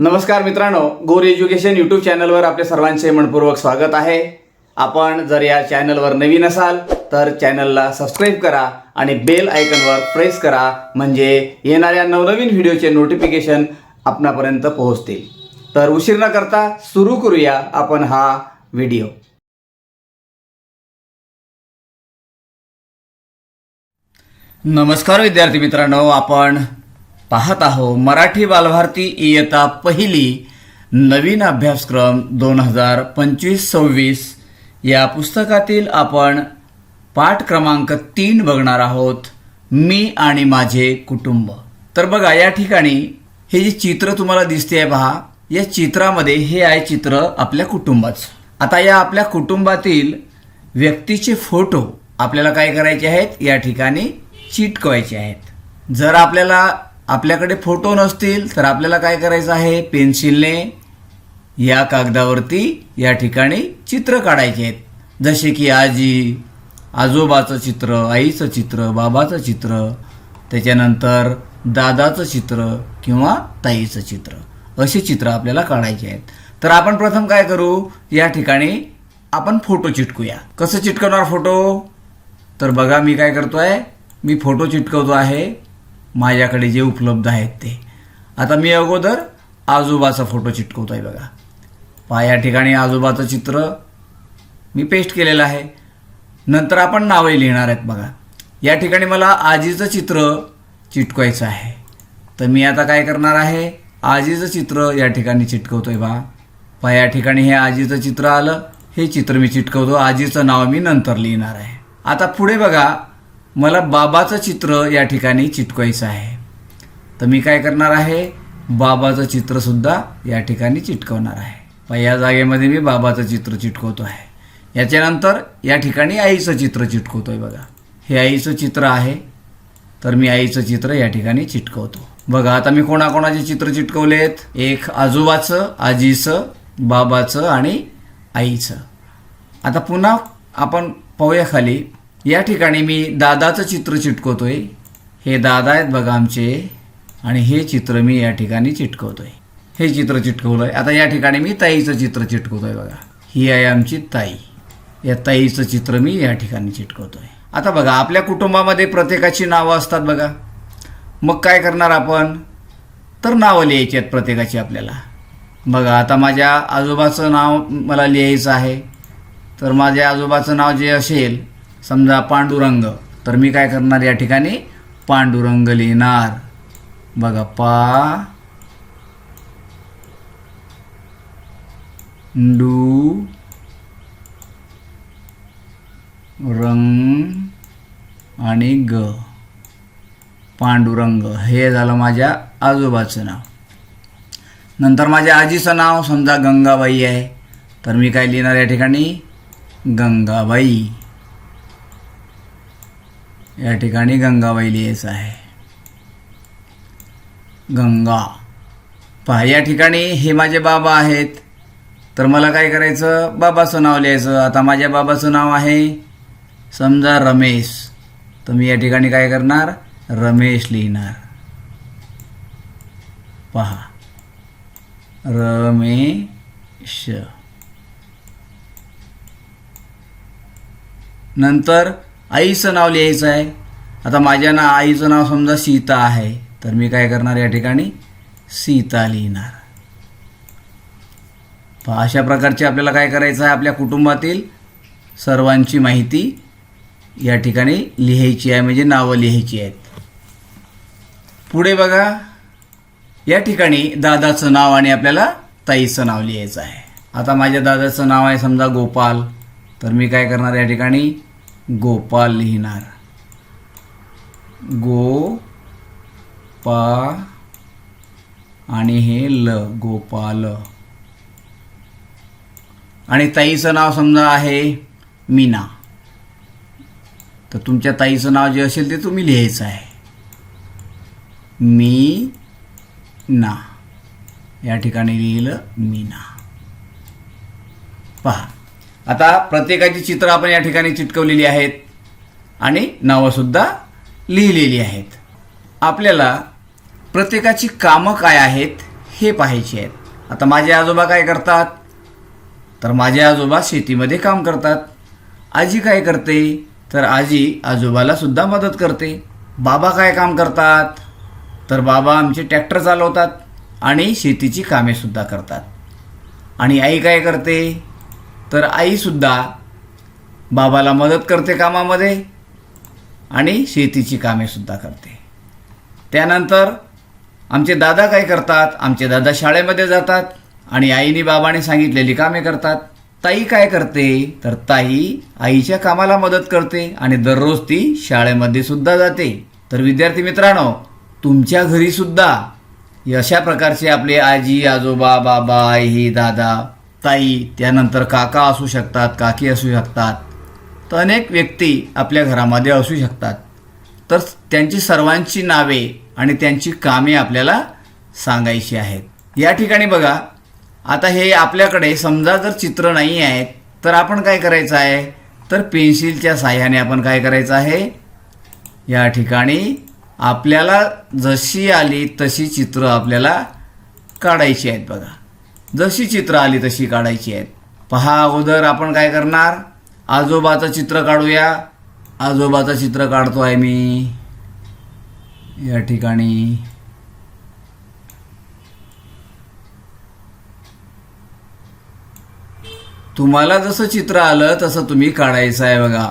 नमस्कार मित्रांनो गोर एज्युकेशन यूट्यूब चॅनलवर आपले सर्वांचे मनपूर्वक स्वागत आहे. आपण जर या चॅनलवर नवीन असाल तर चॅनलला सबस्क्राईब करा आणि बेल आयकनवर प्रेस करा म्हणजे येणाऱ्या नवनवीन व्हिडिओचे नोटिफिकेशन आपणापर्यंत पोहोचतील. तर उशीर न करता सुरू करूया आपण हा व्हिडिओ नमस्कार विद्यार्थी मित्रांनो आपण पाहत आहो मराठी बालभारती इयता पहिली नवीन अभ्यासक्रम दोन हजार पंचवीस सव्वीस. या पुस्तकातील आपण पाठ क्रमांक तीन बघणार आहोत मी आणि माझे कुटुंब. तर बघा या ठिकाणी हे जे चित्र तुम्हाला दिसते आहे पहा या चित्रामध्ये हे आहे चित्र आपल्या कुटुंबाचं. आता या आपल्या कुटुंबातील व्यक्तीचे फोटो आपल्याला काय करायचे आहेत? या ठिकाणी चिटकवायचे आहेत. जर आपल्याला आपल्याकडे फोटो नसतील तर आपल्याला काय करायचं आहे? पेन्सिलने या कागदावरती या ठिकाणी चित्र काढायचे आहेत. जसे की आजी आजोबाचं चित्र आईचं चित्र बाबाचं चित्र त्याच्यानंतर दादाचं चित्र किंवा ताईचं चित्र. असे चित्र आपल्याला काढायचे आहेत. तर आपण प्रथम काय करू? या ठिकाणी आपण फोटो चिटकूया. कसं चिटकवणार फोटो? तर बघा मी काय करतो आहे मी फोटो चिटकवतो आहे. माझ्याकडे जे उपलब्ध आहेत ते. आता मी अगोदर आजोबाचा फोटो चिटकवतो आहे बघा. पहा या ठिकाणी आजोबाचं चित्र मी पेस्ट केलेलं आहे. नंतर आपण नावे लिहिणार आहेत बघा. या ठिकाणी मला आजीचं चित्र चिटकवायचं आहे. तर मी आता काय करणार आहे? आजीचं चित्र या ठिकाणी चिटकवतो आहे बा. पहा या ठिकाणी हे आजीचं चित्र आलं. हे चित्र मी चिटकवतो. आजीचं नाव मी नंतर लिहिणार आहे. आता पुढे बघा. मला बाबाचं चित्र या ठिकाणी चिटकवायचं आहे. तर मी काय करणार आहे? बाबाचं चित्रसुद्धा या ठिकाणी चिटकवणार आहे. पहा या जागेमध्ये मी बाबाचं चित्र चिटकवतो आहे. याच्यानंतर या ठिकाणी आईचं चित्र चिटकवतो आहे बघा. हे आईचं चित्र आहे. तर मी आईचं चित्र या ठिकाणी चिटकवतो. बघा आता मी कोणाकोणाचे चित्र चिटकवलेत? एक आजोबाचं आजीचं बाबाचं आणि आईचं. आता पुन्हा आपण पाहूया खाली. या ठिकाणी मी दादाचं चित्र चिटकवतोय. हे दादा आहेत बघा आमचे. आणि हे चित्र मी या ठिकाणी चिटकवतोय. हे चित्र चिटकवलंय. आता या ठिकाणी मी ताईचं चित्र चिटकवतोय बघा. ही आहे आमची ताई. या ताईचं चित्र मी या ठिकाणी चिटकवतोय. आता बघा आपल्या कुटुंबामध्ये प्रत्येकाची नावं असतात बघा. मग काय करणार आपण? तर नावं लिहायची आहेत प्रत्येकाची आपल्याला. बघा आता माझ्या आजोबाचं नाव मला लिहायचं आहे. तर माझ्या आजोबाचं नाव जे असेल समजा पांडुरंग तर मी काय करणार या ठिकाणी? पांडुरंग लिहिणार. बघा पा डू रंग आणि ग. पांडुरंग हे झालं माझ्या आजोबाचं नाव. नंतर माझ्या आजीचं नाव समजा गंगाबाई आहे तर मी काय लिहिणार या ठिकाणी? गंगाबाई. या ठिकाणी गंगाबाई लिहायचं आहे. गंगा. पहा या ठिकाणी हे माझे बाबा आहेत. तर मला काय करायचं? बाबाचं नाव लिहायचं. आता माझ्या बाबाचं नाव आहे समजा रमेश. तर मी या ठिकाणी काय करणार? रमेश लिहिणार. पहा. रमेश. नंतर आईचं नाव लिहायचं आहे. आता माझ्या ना आईचं नाव समजा सीता आहे तर मी काय करणार या ठिकाणी? सीता लिहिणार. अशा प्रकारचे आपल्याला काय करायचं आहे? आपल्या कुटुंबातील सर्वांची माहिती या ठिकाणी लिहायची आहे म्हणजे नावं लिहायची आहेत. पुढे बघा या ठिकाणी दादाचं नाव आणि आपल्याला ताईचं नाव लिहायचं आहे. आता माझ्या दादाचं नाव आहे समजा गोपाल तर मी काय करणार या ठिकाणी? गोपाल लिहिणार. गो पा आणि हे ल गोपाल. आणि ताईचं नाव समजा आहे मीना. तर तुमच्या ताईचं नाव जे असेल ते तुम्ही लिहायचं आहे. मी ना या ठिकाणी लिहिलं मीना. पहा. आता प्रत्येकाची चित्र आपण या ठिकाणी चिटकवलेली आहेत. आणि नावंसुद्धा लिहिलेली आहेत. आपल्याला प्रत्येकाची कामं काय आहेत हे पाहायची आहेत. आता माझे आजोबा काय करतात? तर माझे आजोबा शेतीमध्ये काम करतात. आजी काय करते? तर आजी आजोबाला सुद्धा मदत करते. बाबा काय काम करतात? तर बाबा आमचे ट्रॅक्टर चालवतात आणि शेतीची कामेसुद्धा करतात. आणि आई काय करते? तर आईसुद्धा बाबाला मदत करते कामामध्ये आणि शेतीची कामेसुद्धा करते. त्यानंतर आमचे दादा काय करतात? आमचे दादा शाळेमध्ये जातात आणि आईने बाबाने सांगितलेली कामे करतात. ताई काय करते? तर ताई आईच्या कामाला मदत करते आणि दररोज ती शाळेमध्ये सुद्धा जाते. तर विद्यार्थी मित्रांनो तुमच्या घरीसुद्धा अशा प्रकारचे आपले आजी आजोबा बाबा आई दादा ताई त्यानंतर काका असू शकतात काकी असू शकतात. तर अनेक व्यक्ती आपल्या घरामध्ये असू शकतात. तर त्यांची सर्वांची नावे आणि त्यांची कामे आपल्याला सांगायची आहेत. या ठिकाणी बघा आता हे आपल्याकडे समजा जर चित्र नाही आहेत तर आपण काय करायचं आहे? तर पेन्सिलच्या साह्याने आपण काय करायचं आहे? या ठिकाणी आपल्याला जशी आली तशी चित्र आपल्याला काढायची आहेत बघा. जशी चित्र आली तशी काढायची आहेत. पहा अगोदर आपण काय करणार? आजोबाचं चित्र काढूया. आजोबाचं चित्र काढतो आहे मी. या ठिकाणी. तुम्हाला जसं चित्र आलं तसं तुम्ही काढायचं आहे बघा.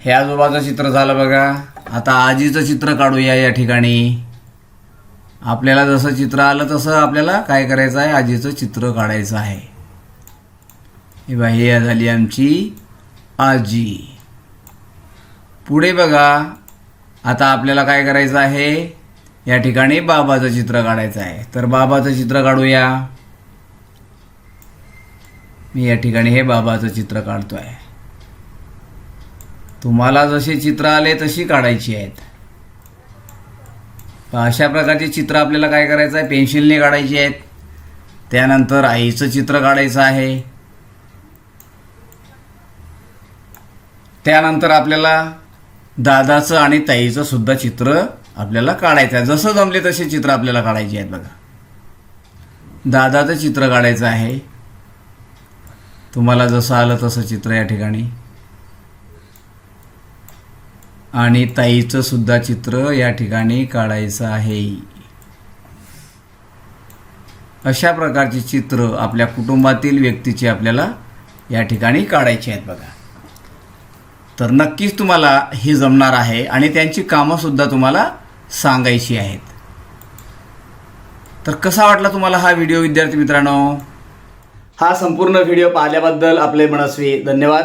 हे आजोबाचं चित्र झालं बघा. आता आजीचं चित्र काढूया या ठिकाणी. आपल्याला जसं चित्र आलं तसं आपल्याला काय करायचं आहे? आजीचं चित्र काढायचं आहे. हे बा हे झाली आमची आजी. पुढे बघा आता आपल्याला काय करायचं आहे? या ठिकाणी बाबाचं चित्र काढायचं आहे. तर बाबाचं चित्र काढूया. मी या ठिकाणी हे बाबाचं चित्र काढतो आहे तुम्हाला जसे चित्र आले तशी काढायची आहेत. अशा प्रकारचे चित्र आपल्याला काय करायचं आहे? पेन्सिलने काढायची आहेत. त्यानंतर आईचं चित्र काढायचं आहे. त्यानंतर आपल्याला दादाचं आणि ताईचं सुद्धा चित्र आपल्याला काढायचं आहे. जसं जमले तसे चित्र आपल्याला काढायचे आहेत बघा. दादाचं चित्र काढायचं आहे. तुम्हाला जसं आलं तसं चित्र या ठिकाणी. आणि ताईचं सुद्धा चित्र या ठिकाणी काढायचं आहे. अशा प्रकारची चित्र आपल्या कुटुंबातील व्यक्तीची आपल्याला या ठिकाणी काढायची आहेत बघा. तर नक्कीच तुम्हाला हे जमणार आहे आणि त्यांची कामंसुद्धा तुम्हाला सांगायची आहेत. तर कसा वाटला तुम्हाला हा व्हिडिओ विद्यार्थी मित्रांनो? हा संपूर्ण व्हिडिओ पाहिल्याबद्दल आपले मनस्वी धन्यवाद.